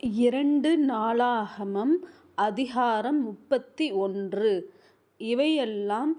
இரண்டு நாளாகமம் அதிகாரம் முப்பத்தி ஒன்று. இவையெல்லாம்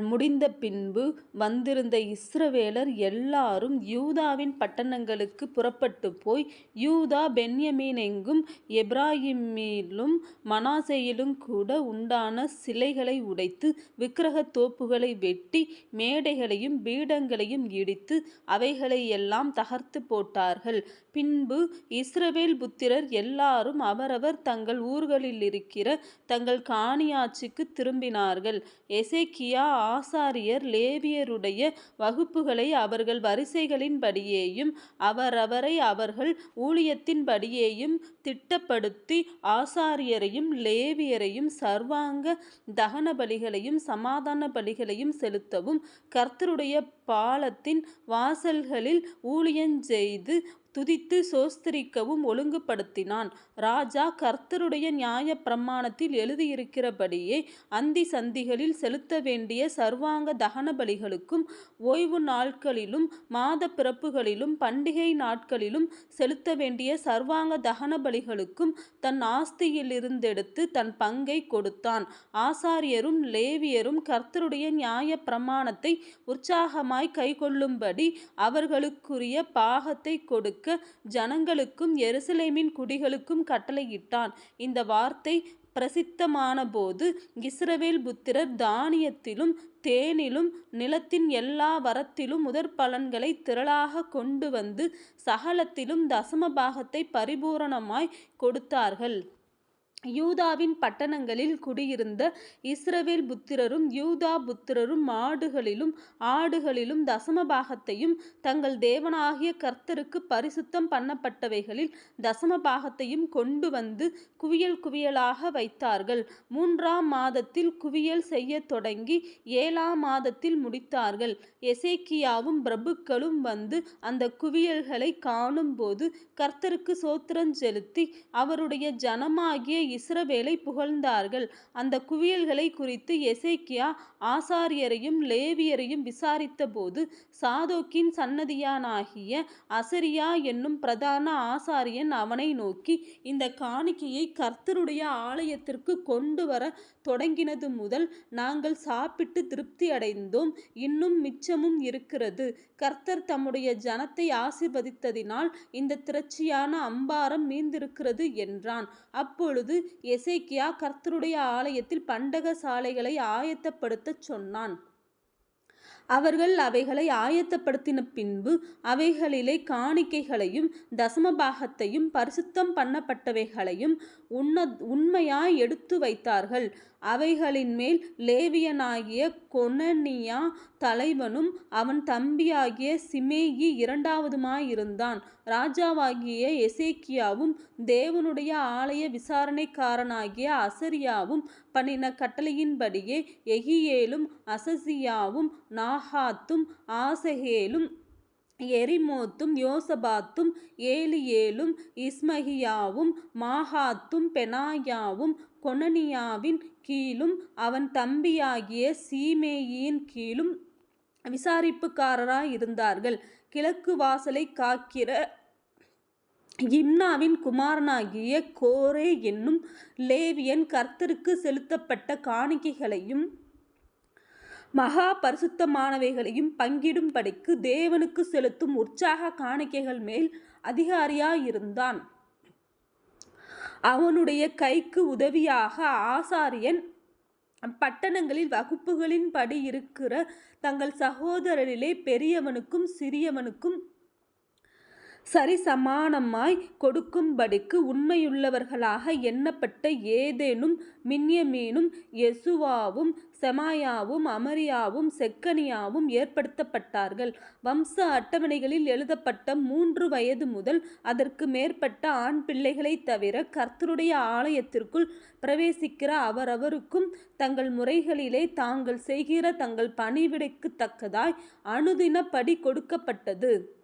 முடிந்த பின்பு வந்திருந்த இஸ்ரவேலர் எல்லாரும் யூதாவின் பட்டணங்களுக்குப் புறப்பட்டுப்போய் யூதா பென்யமீனெங்கும் எப்பிராயீமிலும் மனாசேயிலுங்கூட உண்டான சிலைகளை உடைத்து விக்கிரகத் தோப்புகளை வெட்டி மேடைகளையும் பீடங்களையும் இடித்து அவைகளையெல்லாம் தகர்த்துப் போட்டார்கள். பின்பு இஸ்ரவேல் புத்திரர் எல்லாரும் அவரவர் தங்கள் ஊர்களிலிருக்கிற தங்கள் காணியாட்சிக்குத் திரும்பினார்கள். எசேக்கியா ஆசாரியர் லேவியருடைய வகுப்புகளை அவர்கள் வரிசைகளின்படியேயும் அவரவரை அவர்கள் ஊழியத்தின்படியேயும் திட்டப்படுத்தி ஆசாரியரையும் லேவியரையும் சர்வாங்க தகன பலிகளையும் சமாதான பலிகளையும் செலுத்தவும் கர்த்தருடைய பாலத்தின் வாசல்களில் ஊழியஞ்செய்து துதித்து சோஸ்திரிக்கவும் ஒழுங்குபடுத்தினான். ராஜா கர்த்தருடைய நியாயப்பிரமாணத்தில் எழுதியிருக்கிறபடியே அந்தி சந்திகளில் செலுத்த வேண்டிய சர்வாங்க தகனபலிகளுக்கும் ஓய்வு நாட்களிலும் மாதப் பிறப்புகளிலும் பண்டிகை நாட்களிலும் செலுத்த வேண்டிய சர்வாங்க தகனபலிகளுக்கும் தன் ஆஸ்தியிலிருந்தெடுத்து தன் பங்கைக் கொடுத்தான். ஆசாரியரும் லேவியரும் கர்த்தருடைய நியாயப்பிரமாணத்தை உற்சாகமாய்க் கைக்கொள்ளும்படி அவர்களுக்குரிய பாகத்தைக் கொடுக்க ஜனங்களுக்கும் எருசலேமின் குடிகளுக்கும் கட்டளையிட்டான். இந்த வார்த்தை பிரசித்தமானபோது இஸ்ரவேல் புத்திரர் தானியத்திலும் தேனிலும் நிலத்தின் எல்லா வரத்திலும் முதற்பலன்களைத் திரளாகக் கொண்டுவந்து சகலத்திலும் தசம பாகத்தை பரிபூரணமாய்க் கொடுத்தார்கள். யூதாவின் பட்டணங்களில் குடியிருந்த இஸ்ரவேல் புத்திரரும் யூதா புத்திரரும் மாடுகளிலும் ஆடுகளிலும் தசமபாகத்தையும் தங்கள் தேவனாகிய கர்த்தருக்கு பரிசுத்தம் பண்ணப்பட்டவைகளில் தசமபாகத்தையும் கொண்டு வந்து குவியல் குவியலாக வைத்தார்கள். மூன்றாம் மாதத்தில் குவியல் செய்யத் தொடங்கி ஏழாம் மாதத்தில் முடித்தார்கள். எசேக்கியாவும் பிரபுக்களும் வந்து அந்த குவியல்களை காணும்போது கர்த்தருக்கு சோத்திரம் செலுத்தி அவருடைய ஜனமாகிய இஸ்ரவேலை புகழ்ந்தார்கள். அந்த குவியல்களை குறித்து எசேக்கியா ஆசாரியரையும் லேவியரையும் விசாரித்தபோது சாதோக்கின் சன்னதியானாகிய அசரியா என்னும் பிரதான ஆசாரியன் அவனை நோக்கி இந்த காணிக்கையை கர்த்தருடைய ஆலயத்திற்கு கொண்டு வர தொடங்கினது முதல் நாங்கள் சாப்பிட்டுத் திருப்தியடைந்தோம் இன்னும் மிச்சமும் இருக்கிறது. கர்த்தர் தம்முடைய ஜனத்தை ஆசிர்வதித்ததினால் இந்த திரட்சியான அம்பாரம் மீந்திருக்கிறது என்றான். அப்பொழுது எசேக்கியா கர்த்தருடைய ஆலயத்தில் பண்டக சாலைகளை ஆயத்தப்படுத்தச் சொன்னான். அவர்கள் அவைகளை ஆயத்தப்படுத்தின பின்பு அவைகளிலே காணிக்கைகளையும் தசமபாகத்தையும் பரிசுத்தம் பண்ணப்பட்டவைகளையும் உண்மையாய் எடுத்து வைத்தார்கள். அவைகளின்மேல் லேவியனாகிய கொனனியா தலைவனும் அவன் தம்பியாகிய சிமேயி இரண்டாவதுமாயிருந்தான். ராஜாவாகிய எசேக்கியாவும் தேவனுடைய ஆலய விசாரணைக்காரனாகிய அசரியாவும் பண்ணின கட்டளையின்படியே எகியேலும் அசசியாவும் ஆஹாத்தும் ஆசகேலும் எரிமோத்தும் யோசபாத்தும் ஏலியேலும் இஸ்மகியாவும் மாகாத்தும் பெனாயாவும் கொனனியாவின் கீழும் அவன் தம்பியாகிய சீமேயின் கீழும் விசாரிப்புக்காரராயிருந்தார்கள். கிழக்கு வாசலை காக்கிற இம்னாவின் குமாரனாகிய கோரே என்னும் லேவியன் கர்த்தருக்கு செலுத்தப்பட்ட காணிக்கைகளையும் மகா பரிசுத்தமானவைகளையும் பங்கிடும்படிக்கு தேவனுக்கு செலுத்தும் உற்சாக காணிக்கைகள் மேல் அதிகாரியாயிருந்தான். அவனுடைய கைக்கு உதவியாக ஆசாரியன் பட்டணங்களில் வகுப்புகளின்படி இருக்கிற தங்கள் சகோதரரிலே பெரியவனுக்கும் சிறியவனுக்கும் சரிசமானமாய் கொடுக்கும்படிக்கு உண்மையுள்ளவர்களாக எண்ணப்பட்ட ஏதேனும் மின்யமீனும் யெசுவாவும் செமாயாவும் அமரியாவும் செக்கனியாவும் ஏற்படுத்தப்பட்டார்கள். வம்ச அட்டவணைகளில் எழுதப்பட்ட மூன்று வயது முதல் அதற்கு மேற்பட்ட ஆண் பிள்ளைகளைத் தவிர கர்த்தருடைய ஆலயத்திற்குள் பிரவேசிக்கிற அவரவருக்கும் தங்கள் முறைகளிலே தாங்கள் செய்கிற தங்கள் பணிவிடைக்குத்தக்கதாய் அனுதினப்படி கொடுக்கப்பட்டது.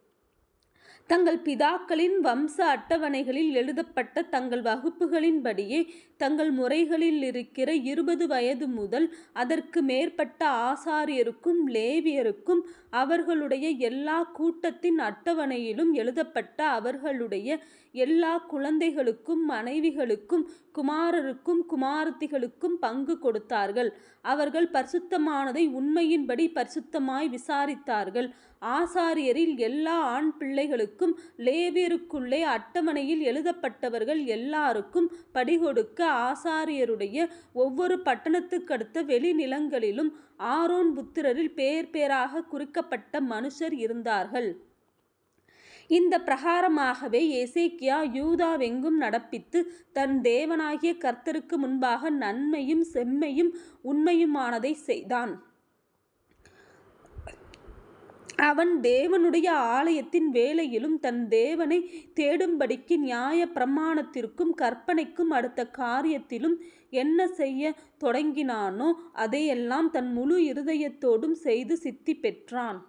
தங்கள் பிதாக்களின் வம்ச அட்டவணைகளில் எழுதப்பட்ட தங்கள் வகுப்புகளின்படியே தங்கள் முறைகளில் இருக்கிற இருபது வயது முதல் அதற்கு மேற்பட்ட ஆசாரியருக்கும் லேவியருக்கும் அவர்களுடைய எல்லா கூட்டத்தின் அட்டவணையிலும் எழுதப்பட்ட அவர்களுடைய எல்லா குழந்தைகளுக்கும் மனைவிகளுக்கும் குமாரருக்கும் குமாரத்திகளுக்கும் பங்கு கொடுத்தார்கள். அவர்கள் பரிசுத்தமானதை உண்மையின்படி பரிசுத்தமாய் விசாரித்தார்கள். ஆசாரியரில் எல்லா ஆண் பிள்ளைகளுக்கும் லேவியருக்குள்ளே அட்டவணையில் எழுதப்பட்டவர்கள் எல்லாருக்கும் படிகொடுக்க ஆசாரியருடைய ஒவ்வொரு பட்டணத்துக்கடுத்த வெளிநிலங்களிலும் ஆரோன் புத்திரரில் பேர் பேராக குறிக்கப்பட்ட மனுஷர் இருந்தார்கள். இந்த பிரகாரமாகவே எசேக்கியா யூதாவெங்கும் நடப்பித்து தன் தேவனாகிய கர்த்தருக்கு முன்பாக நன்மையும் செம்மையும் உண்மையுமானதை செய்தான். அவன் தேவனுடைய ஆலயத்தின் வேலையிலும் தன் தேவனை தேடும்படிக்கு நியாய பிரமாணத்திற்கும் கற்பனைக்கும் அடுத்த காரியத்திலும் என்ன செய்ய தொடங்கினானோ அதையெல்லாம் தன் முழு இருதயத்தோடும் செய்து சித்தி பெற்றான்.